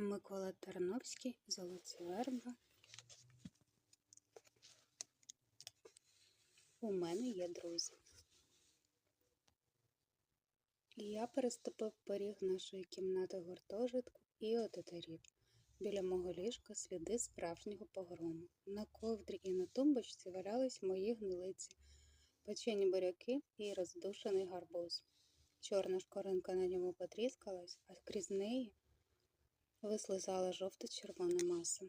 Микола Тарновський, Золоті верба. У мене є друзі. Я переступив поріг нашої кімнати гуртожитку і отетерів. Біля мого ліжка сліди справжнього погрому. На ковдрі і на тумбочці валялись мої гнилиці, печені буряки і роздушений гарбуз. Чорна шкоринка на ньому потріскалась, а крізь неї вислизала жовто-червона маса.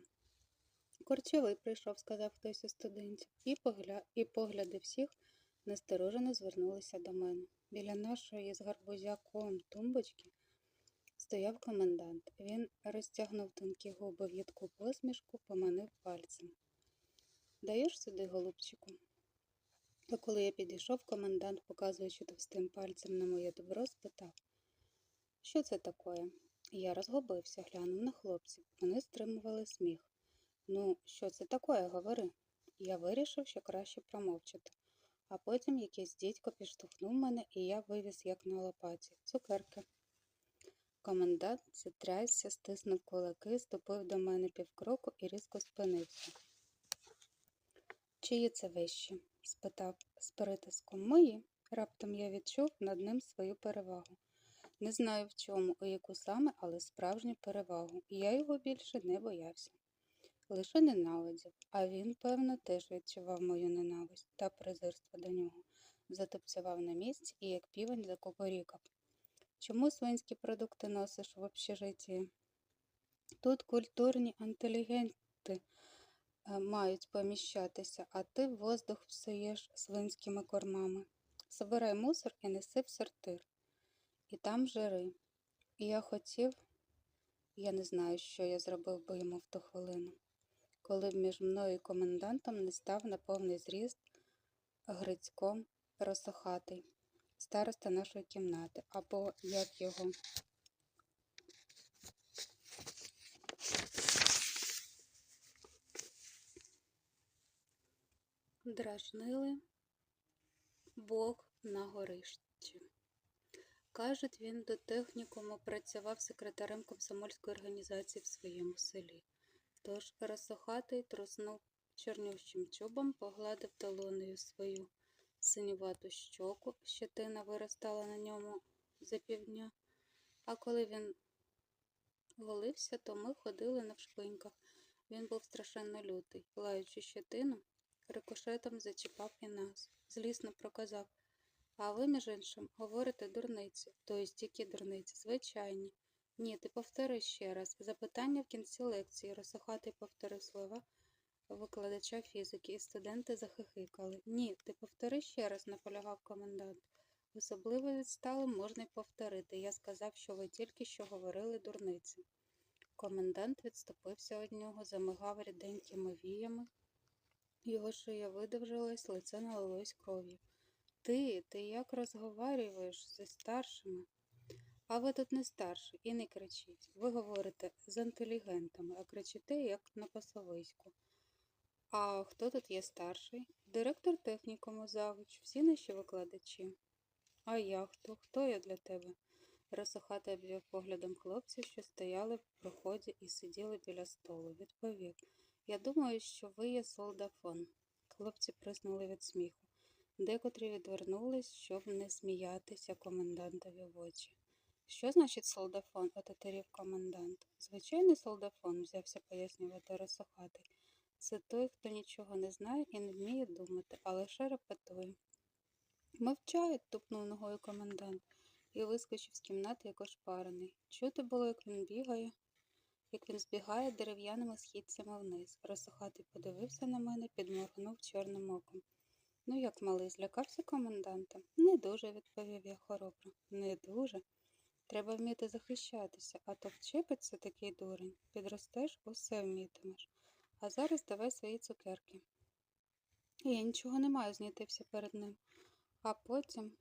Корчовий прийшов, сказав хтось із студентів, і, погля... і погляди всіх насторожено звернулися до мене. Біля нашої з гарбузяком тумбочки стояв комендант. Він розтягнув тонкі губи в їдку посмішку, поманив пальцем. Даєш сюди, голубчику? А коли я підійшов, комендант, показуючи товстим пальцем на моє добро, спитав, що це таке? Я розгубився, глянув на хлопців. Вони стримували сміх. Ну, що це таке, говори. Я вирішив, що краще промовчати. А потім якийсь дідько підштовхнув мене, і я вивіз, як на лопаті, цукерки. Комендант затрясся, стиснув кулаки, ступив до мене півкроку і різко спинився. Чиї це вищі? спитав з притиском. Мої. Раптом я відчув над ним свою перевагу. Не знаю в чому, у яку саме, але справжню перевагу, і я його більше не боявся. Лише ненавидів, а він, певно, теж відчував мою ненависть та презирство до нього, затопцював на місці і як півень закукурікав. Чому свинські продукти носиш в общежитті? Тут культурні інтелігенти е, мають поміщатися, а ти воздух псуєш свинськими кормами. Собирай мусор і неси в сортир. І там жири. І я хотів, я не знаю, що я зробив би йому в ту хвилину, коли б між мною і комендантом не став на повний зріст Грицько Росохатий, староста нашої кімнати, або як його. Дражнили Бог на горищі. Кажуть, він до технікуму працював секретарем комсомольської організації в своєму селі. Тож розсохатий труснув чорнющим чубом, погладив долонею свою синювату щоку, щетина виростала на ньому за півдня. А коли він голився, то ми ходили навшпиньках. Він був страшенно лютий, лаючи щетину, рикошетом зачіпав і нас. Злісно проказав. А ви, між іншим, говорите дурниці, тобто тільки дурниці, звичайні. Ні, ти повтори ще раз. Запитання в кінці лекції. Росохатий повторив слова викладача фізики, і студенти захихикали. Ні, ти повтори ще раз, наполягав комендант. Особливо відстало можна й повторити. Я сказав, що ви тільки що говорили дурниці. Комендант відступився від нього, замигав ріденькими віями. Його шия видовжилась, лице налилось кров'ю. Ти, ти як розговарюєш зі старшими? А ви тут не старші і не кричіть. Ви говорите з інтелігентами, а кричите, як на пасовиську. А хто тут є старший? Директор технікуму завуч, всі наші викладачі. А я хто? Хто я для тебе? Росохатий обвів поглядом хлопців, що стояли в проході і сиділи біля столу. Відповів Я думаю, що ви є солдафон. Хлопці приснули від сміху. Декотрі відвернулись, щоб не сміятися комендантові в очі. Що значить солдафон? отетерів комендант. Звичайний солдафон, взявся пояснювати Росохатий. Це той, хто нічого не знає і не вміє думати, а лише репетує. Мовчають, тупнув ногою комендант і вискочив з кімнати як ошпарений. Чути було, як він бігає, як він збігає дерев'яними східцями вниз. Росохатий подивився на мене, підморгнув чорним оком. Ну, як малий, злякався коменданта? Не дуже, відповів я хоробро. Не дуже. Треба вміти захищатися, а то вчепиться такий дурень. Підростеш, усе вмітимеш. А зараз давай свої цукерки. Я нічого не маю, знітився перед ним. А потім.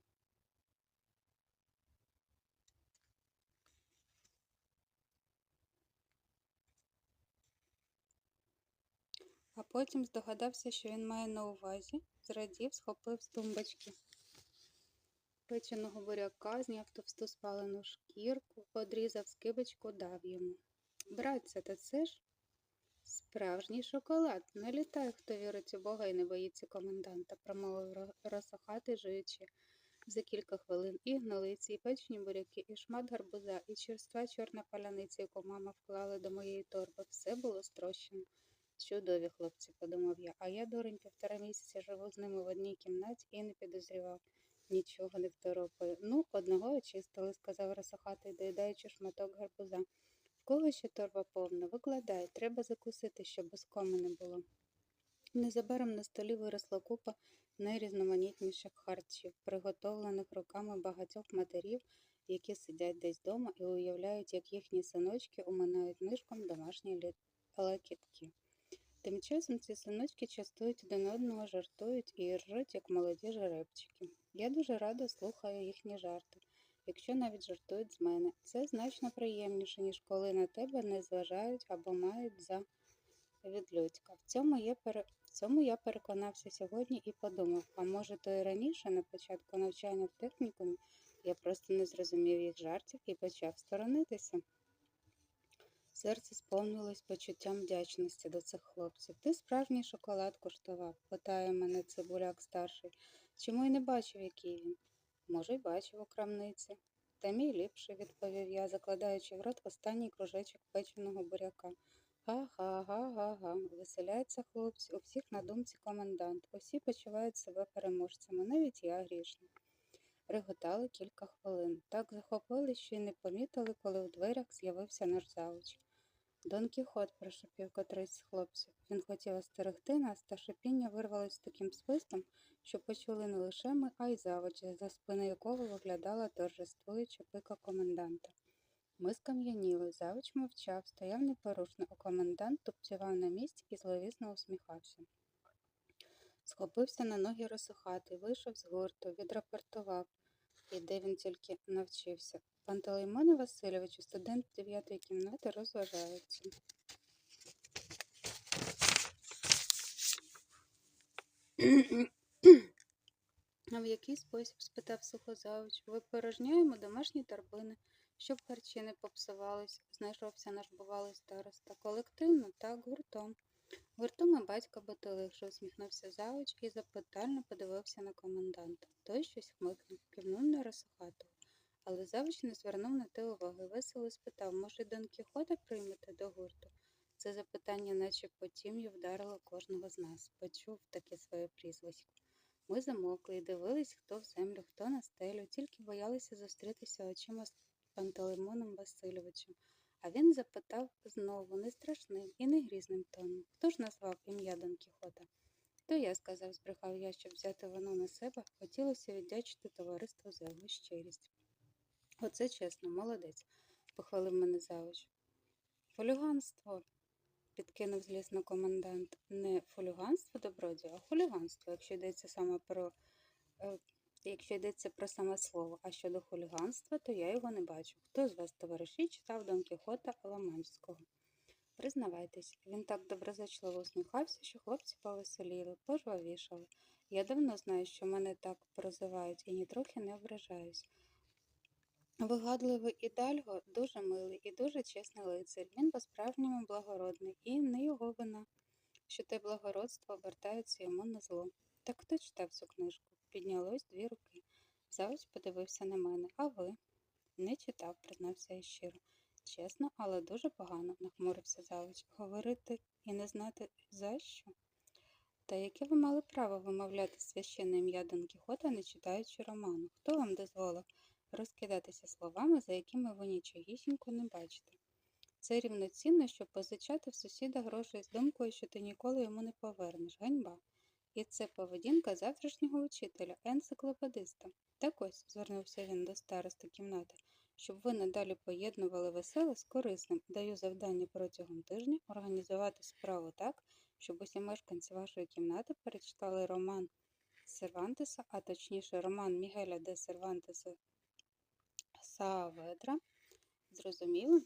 А потім здогадався, що він має на увазі, зрадів, схопив з тумбочки печеного буряка, зняв товсту спалену шкірку, одрізав скибочку, дав йому. Братця, та це ж справжній шоколад. Не літає, хто вірить у Бога і не боїться коменданта, промовив Ро- росохатий, жуючи за кілька хвилин і гнилиці, і печені буряки, і шмат гарбуза, і черства чорна паляниця, яку мама вклала до моєї торби. Все було строщено. Чудові хлопці, подумав я, а я, дурень, півтора місяця живу з ними в одній кімнаті і не підозрював. Нічого не второпаю. Ну, одного очистили, сказав росохатий, доїдаючи шматок гарбуза. В кого ще торба повна? Викладай, треба закусити, щоб без коми не було. Незабаром на столі виросла купа найрізноманітніших харчів, приготовлених руками багатьох матерів, які сидять десь дома і уявляють, як їхні синочки уминають нишком домашні лакітки. Тим часом ці синочки частують один одного, жартують і ржуть, як молоді жеребчики. Я дуже рада слухаю їхні жарти, якщо навіть жартують з мене. Це значно приємніше, ніж коли на тебе не зважають або мають за відлюдька. В цьому я пере... в цьому я переконався сьогодні і подумав, а може то і раніше, на початку навчання в технікумі, я просто не зрозумів їх жартів і почав сторонитися. Серце сповнилось почуттям вдячності до цих хлопців. Ти справжній шоколад куштував, питає мене цибуляк старший. Чому й не бачив, який він? Може, й бачив у крамниці. Та мій ліпший, відповів я, закладаючи в рот останній кружечок печеного буряка. Га-га-га-га-га. Веселяються хлопці, у всіх на думці комендант. Усі почувають себе переможцями, навіть я грішна. Реготали кілька хвилин. Так захопили, що й не помітили, коли в дверях з'явився наш завуч. Дон Кіхот, прошепів котрийсь з хлопців. Він хотів остерегти нас, та шипіння вирвалось таким свистом, що почули не лише ми, а й завуч, за спини якого виглядала торжествуюча пика коменданта. Ми скам'яніли, завуч мовчав, стояв непорушно, а комендант тупцював на місці і зловісно усміхався. Схопився на ноги розсухати, вийшов з гурту, відрапортував, і де він тільки навчився. Пантелеймоне Васильовичу, студент дев'ятої кімнати, розважається. А в який спосіб? спитав сухозавич. Випорожняємо домашні торбини, щоб харчі не попсувались, знайшовся наш бувалий староста. Колективно, так, гуртом. Гуртом і батька Батилихша усміхнувся завуч і запитально подивився на коменданта. Той щось хмикнув, кивнув на Росохатого. Але завуч не звернув на те уваги. Весело спитав, може, Дон Кіхота приймете до гурту? Це запитання, наче потім'ю, вдарило кожного з нас. Почув таке своє прізвисько. Ми замовкли і дивились, хто в землю, хто на стелю, тільки боялися зустрітися очима з Пантелеймоном Васильовичем. А він запитав знову не страшним і не грізним тоном. Хто ж назвав ім'я Дон Кіхота? То я сказав, збрехав я, щоб взяти вину на себе, хотілося віддячити товариству за його щирість. Оце чесно, молодець, похвалив мене завуч. Фолюганство, підкинув злісно комендант. Не фолюганство добродію, а хуліганство, якщо йдеться саме про е, якщо йдеться про саме слово. А щодо хуліганства, то я його не бачу. Хто з вас, товариші, читав Дон Кіхота Ламанського? Признавайтесь, він так доброзичливо усміхався, що хлопці повеселіли, пожвавішали. Я давно знаю, що мене так прозивають, і нітрохи не ображаюсь. Вигадливий ідальго дуже милий і дуже чесний лицар. Він по-справжньому благородний, і не його вина, що те благородство обертається йому на зло. Так хто читав цю книжку? Піднялось дві руки. Завуч подивився на мене. А ви? Не читав, признався я щиро. Чесно, але дуже погано, нахмурився завуч. Говорити і не знати за що? Та яке ви мали право вимовляти священне ім'я Дон Кіхота, не читаючи роману? Хто вам дозволив розкидатися словами, за якими ви нічогісінько не бачите? Це рівноцінно, щоб позичати в сусіда грошей з думкою, що ти ніколи йому не повернеш. Ганьба. І це поведінка завтрашнього учителя, енциклопедиста. Так ось, звернувся він до староста кімнати, щоб ви надалі поєднували веселе з корисним. Даю завдання протягом тижня організувати справу так, щоб усі мешканці вашої кімнати перечитали роман Сервантеса, а точніше роман Мігеля де Сервантеса Сааведра. Зрозуміло?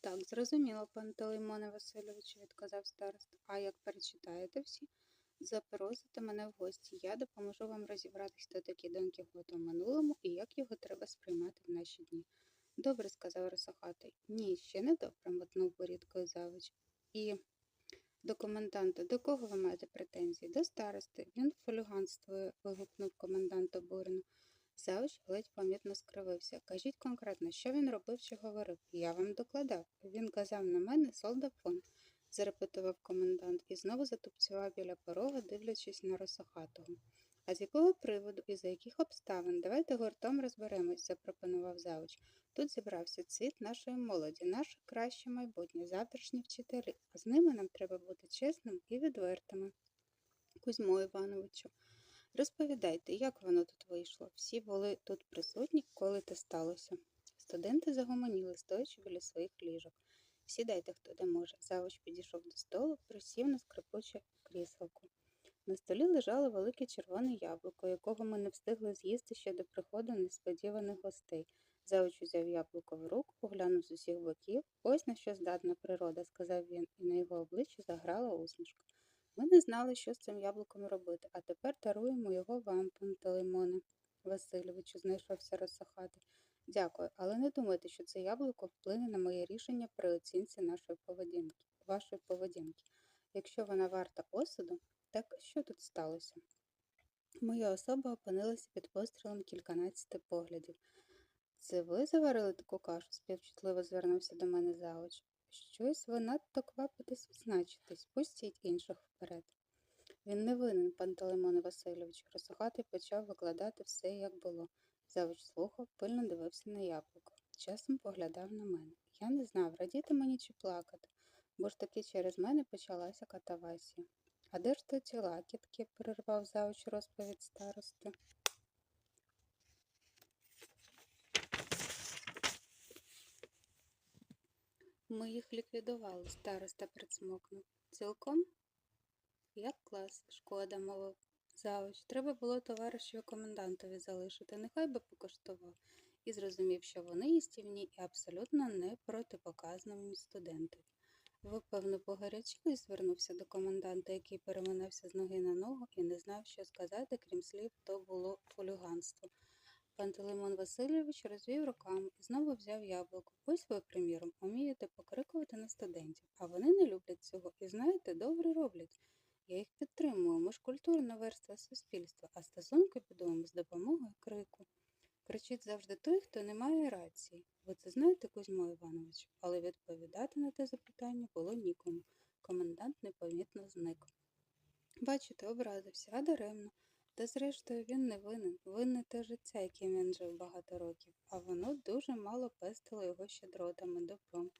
Так, зрозуміло, пан Телеймоне Васильович, відказав староста. А як перечитаєте всі, запросите мене в гості. Я допоможу вам розібратись, хто такий Дон Кіхот у минулому і як його треба сприймати в наші дні. Добре, сказав росохатий. Ні, ще не добре, мотнув борідкою завуч. І до коменданта, до кого ви маєте претензії? До старости. Він фолюганствує, вигукнув комендант обурено. Завуч ледь помітно скривився. Кажіть конкретно, що він робив чи говорив? Я вам докладав. Він казав на мене солдафон, зарепетував комендант і знову затупцював біля порога, дивлячись на росохатого. А з якого приводу і за яких обставин? Давайте гуртом розберемось, запропонував завуч. Тут зібрався цвіт нашої молоді, наше краще майбутнє, завтрашні вчителі, а з ними нам треба бути чесним і відвертими. Кузьмо Івановичу, розповідайте, як воно тут вийшло? Всі були тут присутні, коли те сталося. Студенти загомоніли, стоячи біля своїх ліжок. Сідайте, хто де може. Завуч підійшов до столу, присів на скрипуче кріселку. На столі лежало велике червоне яблуко, якого ми не встигли з'їсти ще до приходу несподіваних гостей. Завуч узяв яблуко в руку, поглянув з усіх боків. Ось на що здатна природа, сказав він, і на його обличчі заграла усмішка. Ми не знали, що з цим яблуком робити, а тепер даруємо його вам, Пантелеймоне Васильовичу, знайшовся розсахати. Дякую, але не думайте, що це яблуко вплине на моє рішення при оцінці нашої поведінки, вашої поведінки. Якщо вона варта осуду, так що тут сталося? Моя особа опинилася під пострілом кільканадцяти поглядів. Це ви заварили таку кашу? співчутливо звернувся до мене завуч. Щось ви надто квапитесь відзначитись, пустіть інших вперед. Він не винен, Пантелеймоне Васильович. Росохатий почав викладати все, як було. Завуч слухав, пильно дивився на яблуко. Часом поглядав на мене. Я не знав, радіти мені чи плакати, бо ж таки через мене почалася катавасія. А де ж то ті лакітки? перервав завуч розповідь старости. Ми їх ліквідували, староста присмокнув. Цілком? Як клас, шкода, мовив завуч. Треба було товаришеві комендантові залишити, нехай би покоштував. І зрозумів, що вони їстівні і абсолютно не протипоказані студентові. Ви, певно, погарячились, звернувся до коменданта, який переминався з ноги на ногу і не знав, що сказати, крім слів, то було хуліганство. Пантелеймон Васильович розвів руками і знову взяв яблуко. Ось ви, приміром, умієте покрикувати на студентів, а вони не люблять цього і, знаєте, добре роблять. Я їх підтримую, ми ж культурна верства суспільства, а стосунки будуємо з допомогою крику. Кричить завжди той, хто не має рації. Ви це знаєте, Кузьмо Іванович, але відповідати на те запитання було нікому. Комендант непомітно зник. Бачите, образився, а даремно. Та зрештою він не винен, винне те життя, яким він жив багато років, а воно дуже мало пестило його щедротами, добром.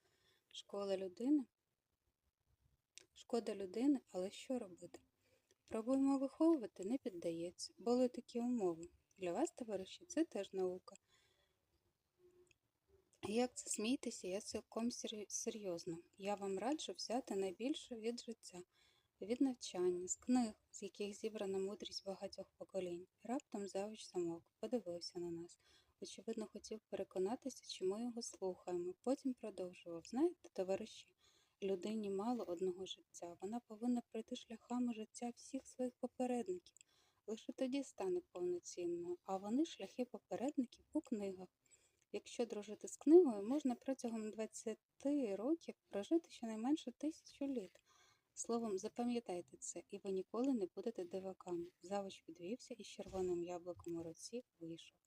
Школа людини? Шкода людини, але що робити? Пробуємо виховувати, не піддається. Були такі умови. Для вас, товариші, це теж наука. Як це смійтеся, я цілком серйозно. Я вам раджу взяти найбільше від життя, від навчання, з книг, з яких зібрана мудрість багатьох поколінь. Раптом завуч замовк, подивився на нас. Очевидно, хотів переконатися, чи ми його слухаємо. Потім продовжував. Знаєте, товариші, людині мало одного життя. Вона повинна пройти шляхами життя всіх своїх попередників. Лише тоді стане повноцінною, а вони шляхи попередників у книгах. Якщо дружити з книгою, можна протягом 20 років прожити щонайменше тисячу літ. Словом, запам'ятайте це, і ви ніколи не будете диваками. Завуч підвівся і з червоним яблуком у руці вийшов.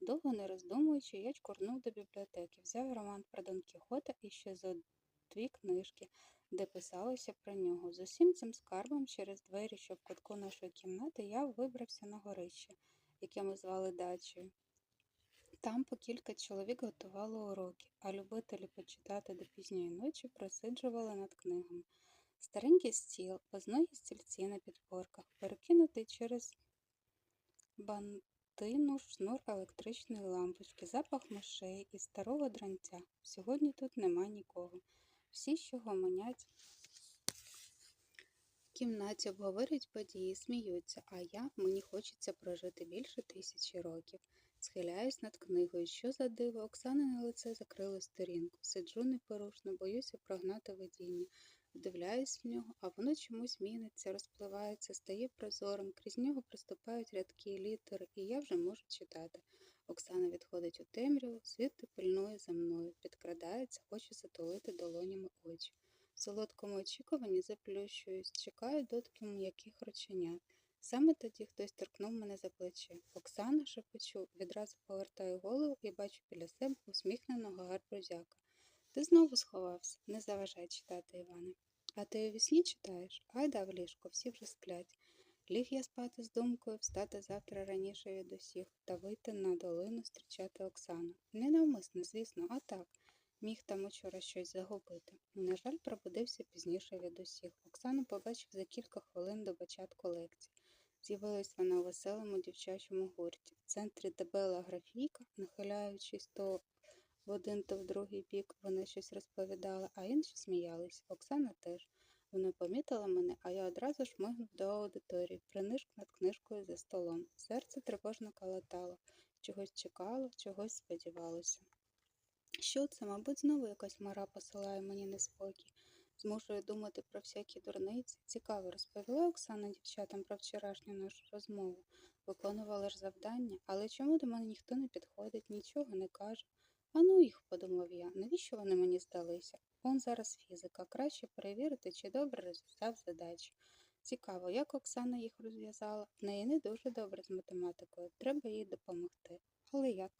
Довго не роздумуючи, я чкурнув до бібліотеки, взяв роман про Дон Кіхота і ще зо дві книжки, де писалося про нього. З усім цим скарбом через двері, що в кутку нашої кімнати, я вибрався на горище, яке ми звали дачею. Там по кілька чоловік готувало уроки, а любителі почитати до пізньої ночі просиджували над книгами. Старенький стіл, позногі стільці на підпорках, перекинутий через бантину шнур електричної лампочки, запах мишей і старого дранця. Сьогодні тут нема нікого. Всі, що гомонять в кімнаті, обговорюють події, сміються, а я мені хочеться прожити більше тисячі років. Схиляюсь над книгою. Що за диво? Оксана на лице закрила сторінку. Сиджу непорушно, боюся прогнати видіння. Вдивляюсь в нього, а воно чомусь міниться, розпливається, стає прозорим, крізь нього приступають рядки, літери, і я вже можу читати. Оксана відходить у темряву, звідти пильнує за мною, підкрадається, хоче затулити долонями очі. В солодкому очікуванні заплющуюсь, чекаю дотків м'яких рученят. Саме тоді хтось торкнув мене за плече. Оксана шепочу, відразу повертаю голову і бачу біля себе усміхненого гарбузяка. Ти знову сховався, не заважай читати, Іване. А ти у вісні читаєш? Айда в ліжко, всі вже сплять. Ліг я спати з думкою встати завтра раніше від усіх та вийти на долину зустрічати Оксану. Не навмисно, звісно, а так. Міг там учора щось загубити. На жаль, пробудився пізніше від усіх. Оксану побачив за кілька хвилин до початку лекції. З'явилась вона у веселому дівчачому гурті. В центрі дебела графійка, нахиляючись то в один, то в другий бік, вона щось розповідала, а інші сміялись. Оксана теж. Вона помітила мене, а я одразу шмигнув до аудиторії, принишк над книжкою за столом. Серце тривожно калатало, чогось чекало, чогось сподівалося. Що це, мабуть, знову якась мара посилає мені неспокій, змушує думати про всякі дурниці. Цікаво, розповіла Оксана дівчатам про вчорашню нашу розмову, виконувала ж завдання, але чому до мене ніхто не підходить, нічого не каже. А ну їх, подумав я, навіщо вони мені здалися? Он зараз фізика, краще перевірити, чи добре розв'язав задачі. Цікаво, як Оксана їх розв'язала. В неї не дуже добре з математикою, треба їй допомогти. Але як?